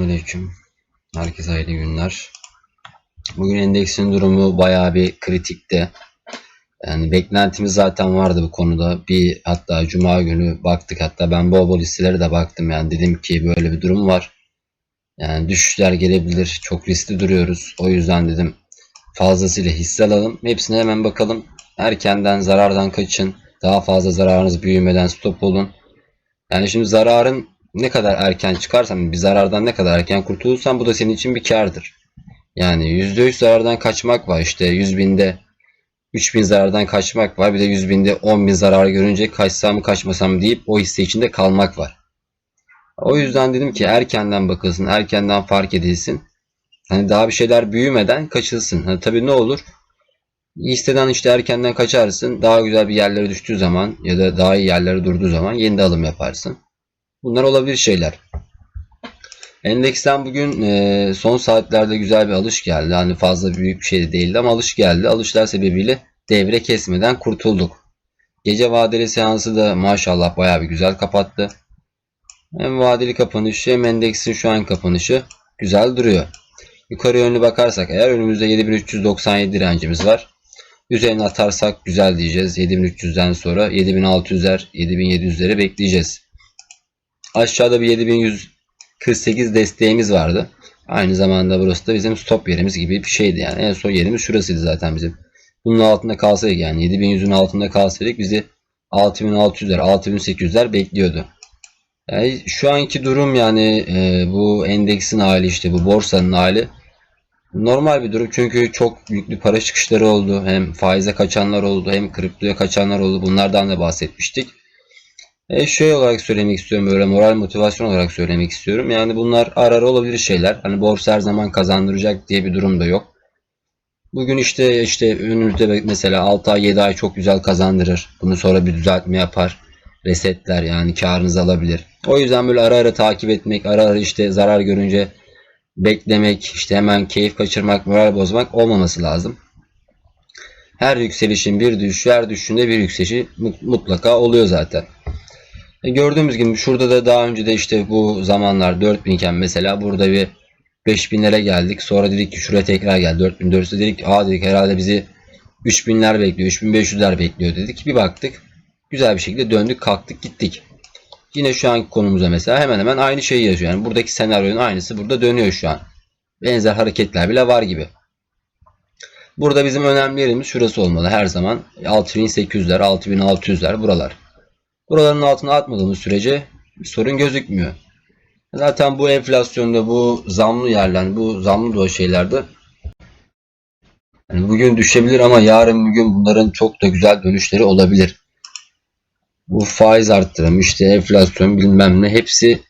Aleyküm. Herkese hayırlı günler. Bugün endeksin durumu bayağı bir kritikte. Yani beklentimiz zaten vardı bu konuda. Bir hatta cuma günü baktık hatta ben bol bol listelere de baktım yani dedim ki böyle bir durum var. Yani düşüşler gelebilir. Çok riskli duruyoruz. O yüzden dedim fazlasıyla hisse alalım. Hepsine hemen bakalım. Erkenden zarardan kaçın. Daha fazla zararınız büyümeden stop olun. Yani şimdi zararın ne kadar erken çıkarsan bir zarardan ne kadar erken kurtulursan bu da senin için bir kardır. Yani %100 zarardan kaçmak var işte 100 binde 3000 zarardan kaçmak var bir de 100 binde 10 bin zarar görünce kaçsam kaçmasam deyip o hisse içinde kalmak var. O yüzden dedim ki erkenden bakılsın erkenden fark edilsin. Hani daha bir şeyler büyümeden kaçılsın. Hani tabii ne olur? Hisseden işte erkenden kaçarsın. Daha güzel bir yerlere düştüğü zaman ya da daha iyi yerlere durduğu zaman yeni de alım yaparsın. Bunlar olabilir şeyler. Endeksten bugün e, son saatlerde güzel bir alış geldi. Hani fazla büyük bir şey de değildi ama alış geldi. Alışlar sebebiyle devre kesmeden kurtulduk. Gece vadeli seansı da maşallah bayağı bir güzel kapattı. Hem vadeli kapanışı hem endeksin şu an kapanışı güzel duruyor. Yukarı yönlü bakarsak eğer önümüzde 7397 direncimiz var. Üzerine atarsak güzel diyeceğiz. 7300'den sonra 7600'ler 7700'leri bekleyeceğiz. Aşağıda bir 7148 desteğimiz vardı. Aynı zamanda burası da bizim stop yerimiz gibi bir şeydi yani. En son yerimiz şurasıydı zaten bizim. Bunun altında kalsaydık yani 7100'ün altında kalsaydık bizi 6600'ler 6800'ler bekliyordu. Yani şu anki durum yani e, bu endeksin hali işte bu borsanın hali normal bir durum çünkü çok bir para çıkışları oldu. Hem faize kaçanlar oldu hem kriptoya kaçanlar oldu. Bunlardan da bahsetmiştik. E şey olarak söylemek istiyorum böyle moral motivasyon olarak söylemek istiyorum. Yani bunlar ara ara olabilir şeyler. Hani borsa her zaman kazandıracak diye bir durum da yok. Bugün işte işte önümüzde mesela 6 ay 7 ay çok güzel kazandırır. Bunu sonra bir düzeltme yapar. Resetler yani karınızı alabilir. O yüzden böyle ara ara takip etmek, ara ara işte zarar görünce beklemek, işte hemen keyif kaçırmak, moral bozmak olmaması lazım. Her yükselişin bir düşüşü, her düşüşünde bir yükselişi mutlaka oluyor zaten. E gördüğümüz gibi şurada da daha önce de işte bu zamanlar 4000 iken mesela burada bir 5000'lere geldik. Sonra dedik ki şuraya tekrar gel 4400'e dedik aa dedik herhalde bizi 3000'ler bekliyor 3500'ler bekliyor dedik. Bir baktık güzel bir şekilde döndük kalktık gittik. Yine şu anki konumuza mesela hemen hemen aynı şeyi yazıyor. Yani buradaki senaryonun aynısı burada dönüyor şu an. Benzer hareketler bile var gibi. Burada bizim önemli yerimiz şurası olmalı her zaman. 6800'ler, 6600'ler buralar. Buraların altına atmadığımız sürece bir sorun gözükmüyor. Zaten bu enflasyonda bu zamlı yerler, bu zamlı da şeylerde yani bugün düşebilir ama yarın bugün bunların çok da güzel dönüşleri olabilir. Bu faiz arttırım, işte enflasyon bilmem ne hepsi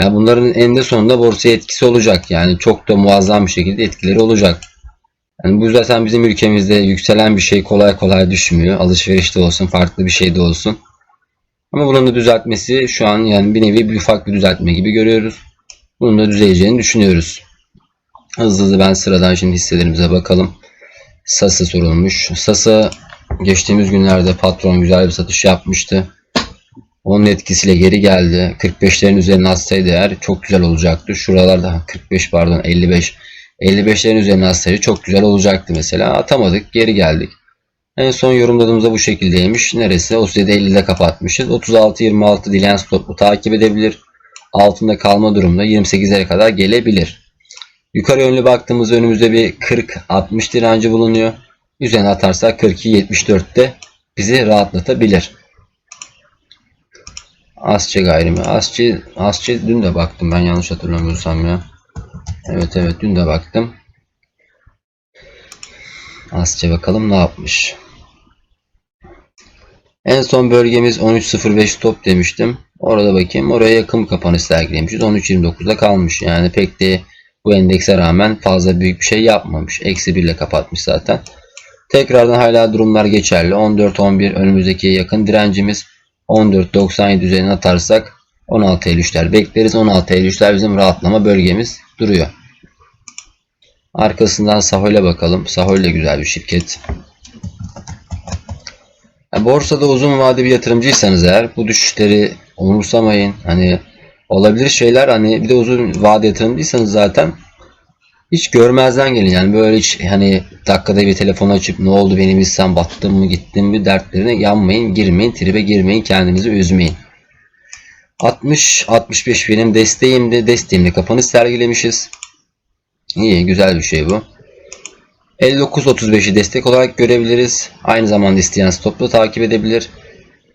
yani bunların eninde sonunda borsaya etkisi olacak. Yani çok da muazzam bir şekilde etkileri olacak. Yani bu zaten bizim ülkemizde yükselen bir şey kolay kolay düşmüyor. Alışverişte olsun, farklı bir şey de olsun. Ama da düzeltmesi şu an yani bir nevi bir ufak bir düzeltme gibi görüyoruz. Bunun da düzeleceğini düşünüyoruz. Hızlı hızlı ben sıradan şimdi hisselerimize bakalım. Sasa sorulmuş. Sasa geçtiğimiz günlerde patron güzel bir satış yapmıştı. Onun etkisiyle geri geldi. 45'lerin üzerine atsaydı eğer çok güzel olacaktı. Şuralarda 45 pardon 55. 55'lerin üzerine atsaydı çok güzel olacaktı mesela. Atamadık geri geldik. En son yorumladığımızda bu şekildeymiş. Neresi? 37.50'de kapatmışız. 36.26 dilen stop'u takip edebilir. Altında kalma durumda 28'lere kadar gelebilir. Yukarı yönlü baktığımızda önümüzde bir 40-60 direnci bulunuyor. Üzerine atarsak 42-74'te bizi rahatlatabilir. Asçı gayrimi. Asçı, Asçı dün de baktım ben yanlış hatırlamıyorsam ya. Evet evet dün de baktım. Asçı bakalım ne yapmış. En son bölgemiz 13.05 stop demiştim. Orada bakayım. Oraya yakın kapanış sergilemişiz. 13.29'da kalmış. Yani pek de bu endekse rağmen fazla büyük bir şey yapmamış. Eksi 1 ile kapatmış zaten. Tekrardan hala durumlar geçerli. 14-11 önümüzdeki yakın direncimiz. 14.97 üzerine atarsak 16.53'ler bekleriz. 16.53'ler bizim rahatlama bölgemiz duruyor. Arkasından Sahol'e bakalım. Sahol de güzel bir şirket. Borsada uzun vade bir yatırımcıysanız eğer bu düşüşleri umursamayın. Hani olabilir şeyler hani bir de uzun vade yatırımcıysanız zaten hiç görmezden gelin yani böyle hiç hani dakikada bir telefon açıp ne oldu benim hissem battım mı gittim mi dertlerine yanmayın girmeyin tribe girmeyin kendinizi üzmeyin. 60 65 benim desteğimdi desteğimle kapanış sergilemişiz. İyi güzel bir şey bu. 59-35'i destek olarak görebiliriz. Aynı zamanda isteyen stopla takip edebilir.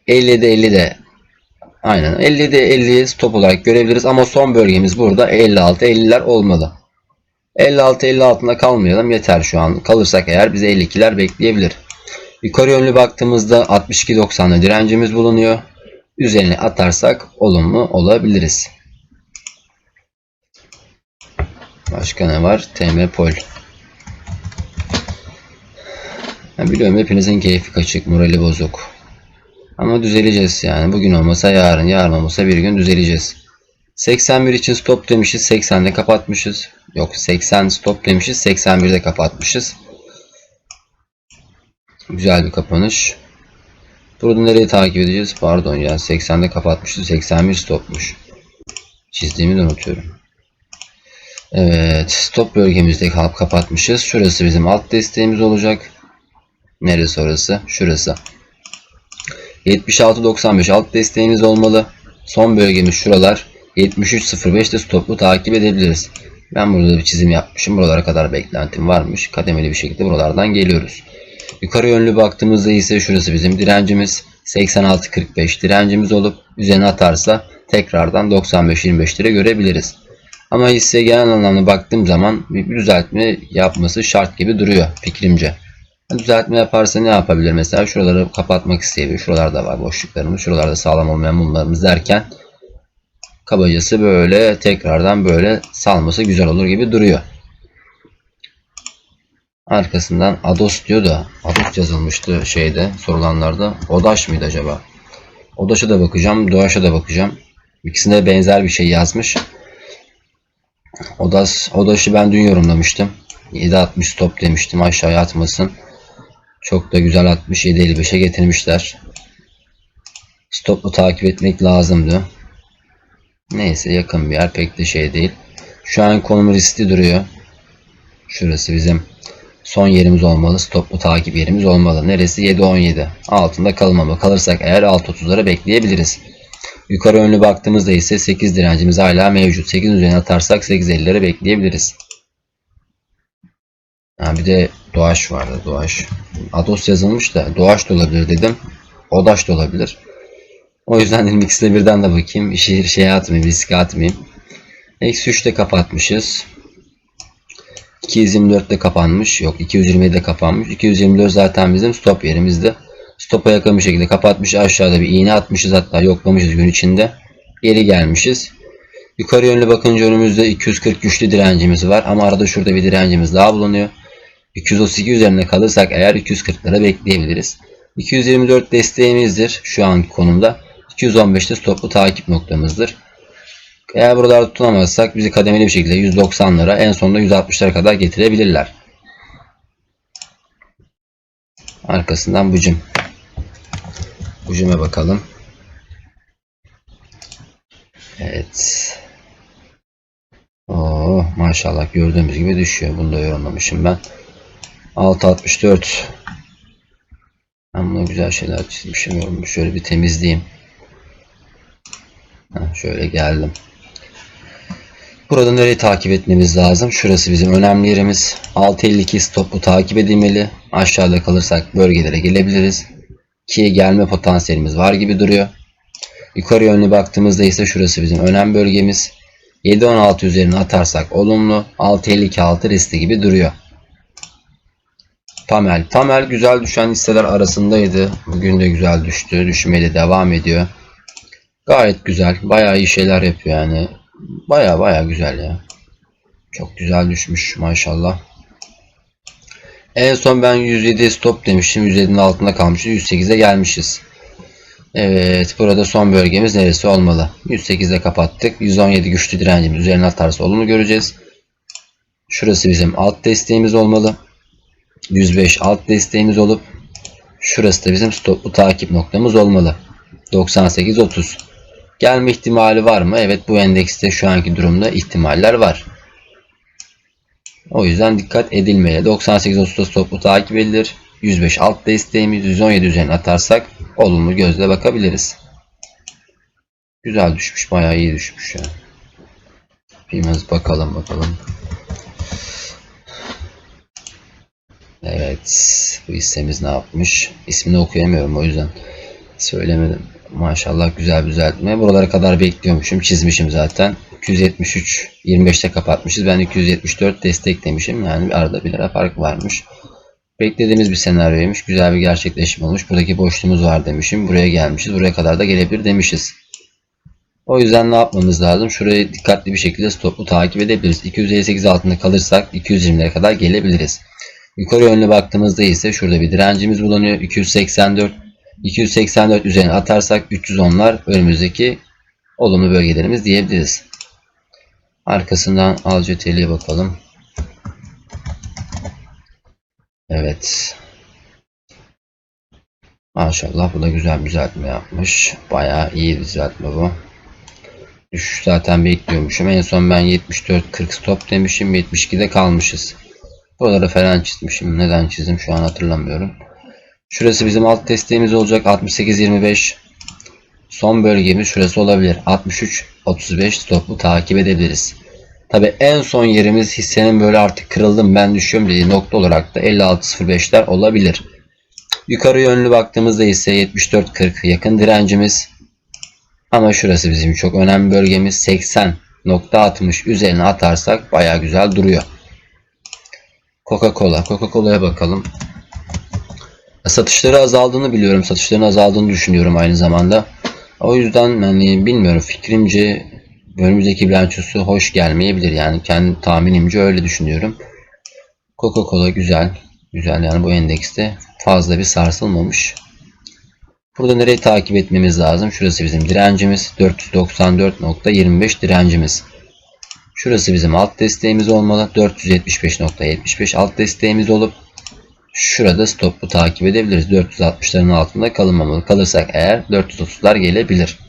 50'de 50 de aynen 50'de 50'yi stop olarak görebiliriz ama son bölgemiz burada 56-50'ler olmalı. 56-50 altında kalmayalım yeter şu an. Kalırsak eğer bize 52'ler bekleyebilir. Yukarı yönlü baktığımızda 62-90'da direncimiz bulunuyor. Üzerine atarsak olumlu olabiliriz. Başka ne var? TM Pol. Biliyorum hepinizin keyfi kaçık, morali bozuk. Ama düzeleceğiz yani. Bugün olmasa yarın, yarın olmasa bir gün düzeleceğiz. 81 için stop demişiz, 80'de kapatmışız. Yok 80 stop demişiz, 81'de kapatmışız. Güzel bir kapanış. Burada nereyi takip edeceğiz? Pardon ya 80'de kapatmışız, 81 stopmuş. Çizdiğimi de unutuyorum. Evet, stop bölgemizde kalıp kapatmışız. Şurası bizim alt desteğimiz olacak. Neresi orası? Şurası. 76.95 alt desteğimiz olmalı. Son bölgemiz şuralar. 73.05'te stoplu takip edebiliriz. Ben burada bir çizim yapmışım. Buralara kadar beklentim varmış. Kademeli bir şekilde buralardan geliyoruz. Yukarı yönlü baktığımızda ise şurası bizim direncimiz. 86.45 direncimiz olup üzerine atarsa tekrardan 95-25 lira görebiliriz. Ama hisse genel anlamda baktığım zaman bir düzeltme yapması şart gibi duruyor fikrimce. Düzeltme yaparsa ne yapabilir? Mesela şuraları kapatmak isteyebilir. Şuralarda var boşluklarımız. Şuralarda sağlam olmayan mumlarımız derken kabacası böyle tekrardan böyle salması güzel olur gibi duruyor. Arkasından Ados diyor da Ados yazılmıştı şeyde sorulanlarda. Odaş mıydı acaba? Odaş'a da bakacağım. Doğaş'a da bakacağım. İkisinde benzer bir şey yazmış. Odas, Odaş'ı ben dün yorumlamıştım. 7.60 stop demiştim aşağıya atmasın. Çok da güzel 67.55'e getirmişler. Stoplu takip etmek lazımdı. Neyse yakın bir yer pek de şey değil. Şu an konum riskli duruyor. Şurası bizim son yerimiz olmalı. Stoplu takip yerimiz olmalı. Neresi? 7.17. Altında kalmamalı. Kalırsak eğer 6.30'lara bekleyebiliriz. Yukarı yönlü baktığımızda ise 8 direncimiz hala mevcut. 8 üzerine atarsak 8.50'lere bekleyebiliriz. Ha, bir de Doğaş vardı. Doğaş. Ados yazılmış da Doğaş da olabilir dedim. Odaş da olabilir. O yüzden dedim ikisine birden de bakayım. İşi şeye atmayayım, riske atmayayım. Eksi 3'te kapatmışız. 224'te kapanmış. Yok 227'de kapanmış. 224 zaten bizim stop yerimizde. Stopa yakın bir şekilde kapatmış. Aşağıda bir iğne atmışız hatta yoklamışız gün içinde. Geri gelmişiz. Yukarı yönlü bakınca önümüzde 240 güçlü direncimiz var. Ama arada şurada bir direncimiz daha bulunuyor. 232 üzerine kalırsak eğer 240'lara bekleyebiliriz. 224 desteğimizdir şu anki konumda. 215'te stoplu takip noktamızdır. Eğer buralarda tutunamazsak bizi kademeli bir şekilde 190'lara en sonunda 160'lara kadar getirebilirler. Arkasından bucum. Bucuma bakalım. Evet. Oo, maşallah gördüğümüz gibi düşüyor. Bunu da yorumlamışım ben. 664 Ben buna güzel şeyler çizmişim. Yorum. Şöyle bir temizleyeyim. Heh, şöyle geldim. Burada nereyi takip etmemiz lazım? Şurası bizim önemli yerimiz. 652 stopu takip edilmeli. Aşağıda kalırsak bölgelere gelebiliriz. 2'ye gelme potansiyelimiz var gibi duruyor. Yukarı yönlü baktığımızda ise şurası bizim önem bölgemiz. 7-16 üzerine atarsak olumlu. 6.52-6 riskli gibi duruyor. Tamel. Tamel güzel düşen hisseler arasındaydı. Bugün de güzel düştü. Düşmeye de devam ediyor. Gayet güzel. Bayağı iyi şeyler yapıyor yani. Bayağı bayağı güzel ya. Çok güzel düşmüş maşallah. En son ben 107 stop demiştim. 107'nin altında kalmışız. 108'e gelmişiz. Evet burada son bölgemiz neresi olmalı? 108'de kapattık. 117 güçlü direncimiz üzerine atarsa olumlu göreceğiz. Şurası bizim alt desteğimiz olmalı. 105 alt desteğimiz olup şurası da bizim stoplu takip noktamız olmalı. 98 30. Gelme ihtimali var mı? Evet bu endekste şu anki durumda ihtimaller var. O yüzden dikkat edilmeli. 98 Ağustos toplu takip edilir. 105 alt desteğimiz 117 üzerine atarsak olumlu gözle bakabiliriz. Güzel düşmüş. Bayağı iyi düşmüş ya. Biraz bakalım bakalım. Evet. Bu hissemiz ne yapmış? İsmini okuyamıyorum o yüzden söylemedim. Maşallah güzel bir düzeltme. Buralara kadar bekliyormuşum. Çizmişim zaten. 273 25'te kapatmışız. Ben 274 desteklemişim. Yani arada bir lira fark varmış. Beklediğimiz bir senaryoymuş. Güzel bir gerçekleşme olmuş. Buradaki boşluğumuz var demişim. Buraya gelmişiz. Buraya kadar da gelebilir demişiz. O yüzden ne yapmamız lazım? Şurayı dikkatli bir şekilde stoplu takip edebiliriz. 258 altında kalırsak 220'lere kadar gelebiliriz. Yukarı yönlü baktığımızda ise şurada bir direncimiz bulunuyor. 284 284 üzerine atarsak 310'lar önümüzdeki olumlu bölgelerimiz diyebiliriz. Arkasından Alcateli'ye bakalım. Evet. Maşallah bu da güzel düzeltme yapmış. Bayağı iyi düzeltme bu. Düşüş zaten bekliyormuşum. En son ben 74-40 stop demişim. 72'de kalmışız. Buraları falan çizmişim. Neden çizdim şu an hatırlamıyorum. Şurası bizim alt desteğimiz olacak. 68-25. Son bölgemiz şurası olabilir. 63-35 stopu takip edebiliriz. Tabi en son yerimiz hissenin böyle artık kırıldım ben düşüyorum dediği nokta olarak da 56-05'ler olabilir. Yukarı yönlü baktığımızda ise 74-40 yakın direncimiz. Ama şurası bizim çok önemli bölgemiz. 80.60 üzerine atarsak baya güzel duruyor. Coca-Cola. Coca-Cola'ya bakalım. Satışları azaldığını biliyorum. Satışların azaldığını düşünüyorum aynı zamanda. O yüzden hani bilmiyorum fikrimce önümüzdeki bilançosu hoş gelmeyebilir. Yani kendi tahminimce öyle düşünüyorum. Coca-Cola güzel. Güzel yani bu endekste fazla bir sarsılmamış. Burada nereyi takip etmemiz lazım? Şurası bizim direncimiz. 494.25 direncimiz. Şurası bizim alt desteğimiz olmalı. 475.75 alt desteğimiz olup şurada stoplu takip edebiliriz. 460'ların altında kalınmamalı. Kalırsak eğer 430'lar gelebilir.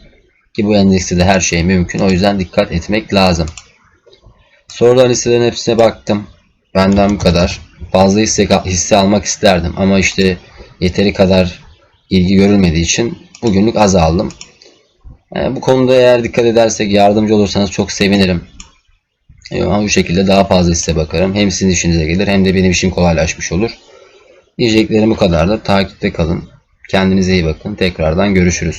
Ki bu endekste de her şey mümkün. O yüzden dikkat etmek lazım. Sorulan hisselerin hepsine baktım. Benden bu kadar. Fazla hisse, hisse almak isterdim. Ama işte yeteri kadar ilgi görülmediği için bugünlük az aldım. Yani bu konuda eğer dikkat edersek yardımcı olursanız çok sevinirim. Ama bu şekilde daha fazla hisse bakarım. Hem sizin işinize gelir hem de benim işim kolaylaşmış olur. Diyeceklerim bu kadar da takipte kalın. Kendinize iyi bakın. Tekrardan görüşürüz.